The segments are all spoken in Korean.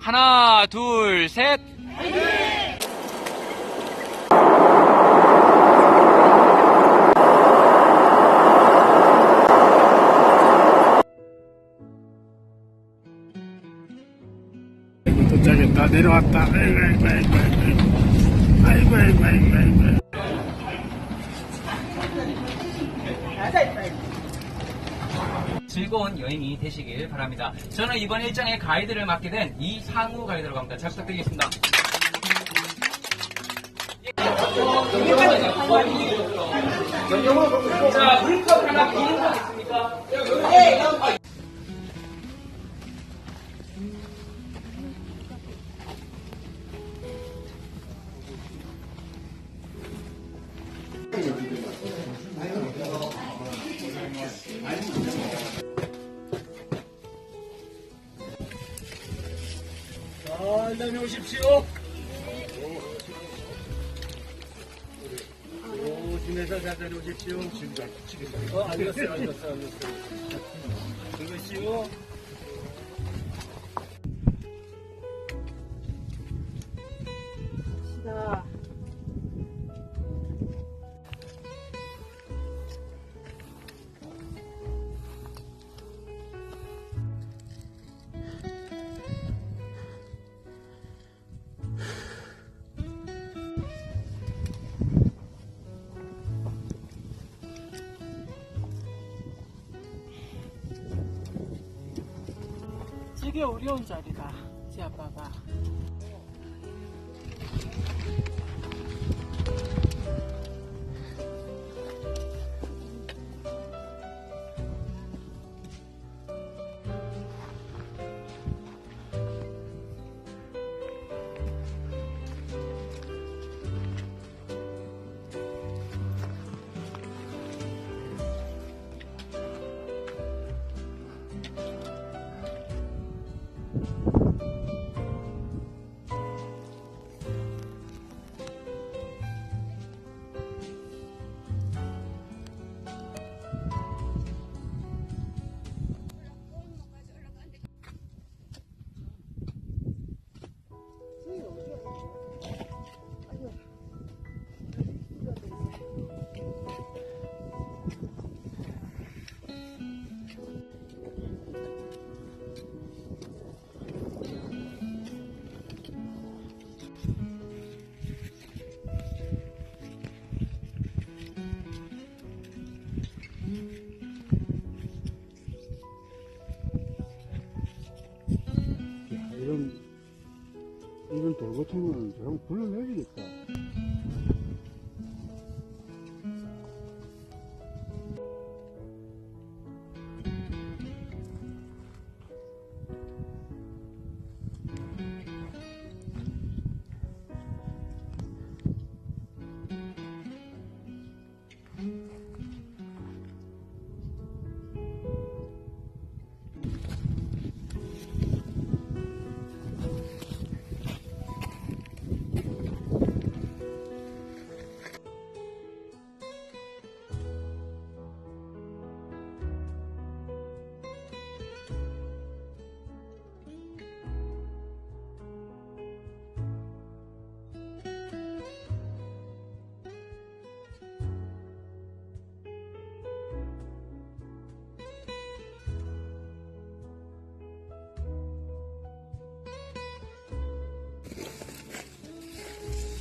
하나, 둘, 셋. 도착했다. 내려왔다. 아이고, 아이고, 아이고, 아이고, 아이고, 아이고, 아이고, 아이고. 즐거운 여행이 되시길 바랍니다. 저는 이번 일정의 가이드를 맡게 된 이상우 가이드라고 합니다. 잘 부탁드리겠습니다. 자, 물컵 하나 비는 거 있습니까? 잘 다녀오십시오. 조심해서 잘 다녀오십시오. 지금. 잘 치겠다 어 알겠어요 알겠어요 알겠어요. 들으시오 되게 어려운 자리다, 지 아빠가.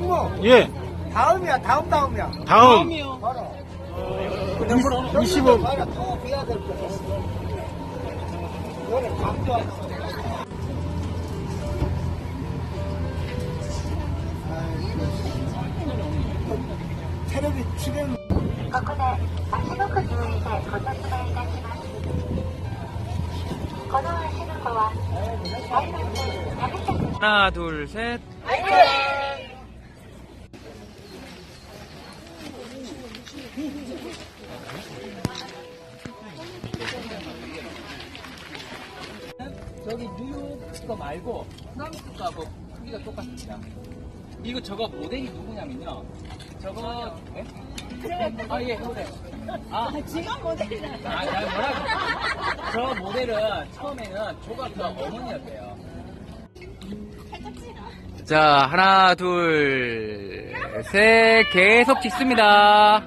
종목 예, 다음이야 다음 다음이야 다음 바로 25. 바로 더 비야 될 거야 오늘 감도 테레비 출연 ここで足のくじを見てご説明いたします。この足の 하나, 둘, 셋. 저기 뉴욕 거 말고 프랑스 거하고 크기가 똑같습니다. 이거 저거 모델이 누구냐면요. 저거 예? 아 예, 모델. 아 지금 모델이라. 아, 나 뭐라고? 저 모델은 처음에는 조각가 어머니였대요. 자, 하나, 둘, 셋, 계속 찍습니다.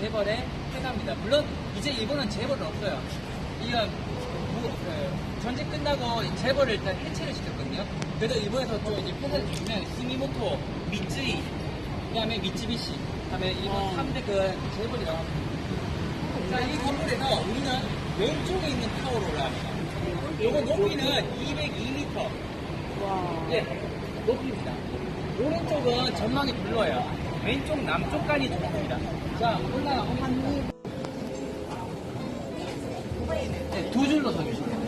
재벌의 해갑니다. 물론 이제 일본은 재벌은 없어요. 이거 뭐, 그, 전쟁 끝나고 재벌을 일단 해체를 시켰거든요. 그래도 일본에서 또 이제 회사를 주면 히미모토, 미쯔이, 그다음에 미쯔비시, 그다음에 일본 3대 그 재벌이 나옵니다. 자, 이 건물에서 우리는 왼쪽에 있는 타워로 올라갑니다. 요거 높이는 202m. 와. 예, 높입니다. 오른쪽은 전망이 별로예요. 왼쪽 남쪽까지 좋습니다. 자, 올라가 한 네, 두 줄로 서주시면 돼요.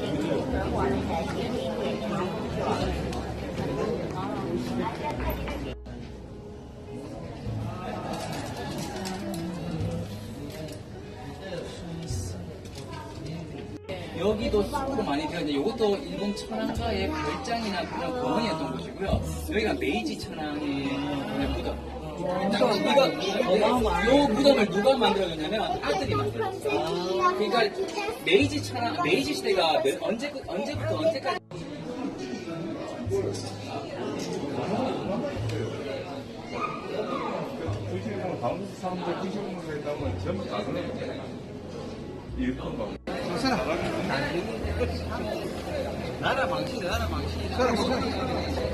여기도 수고로 많이 되었는데 이것도 일본 천황가의 별장이나 그런 공원이었던 곳이고요. 여기가 메이지 천황의 무덤. 이거 이 무덤을 누가 만들어줬냐면 아들이 만들었어요. 그러니까 메이지 천황 메이지 시대가 몇- 언제 언제부터 언제까지 의식은 한국 사람들 의식을 했다면 전부 다 그런 일본 거. 나라 방식 나라 방식.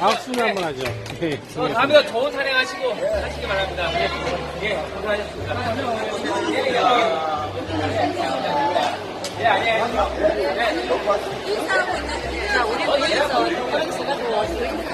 악수는 한번 하죠. 네. 어, 다음에 좋은 산행하시고 하시기 바랍니다. 예, 예, 수고하셨습니다. 예, 예, 예, 아니에요. 예. 인사하고 있는 자 우리 프랑스가 또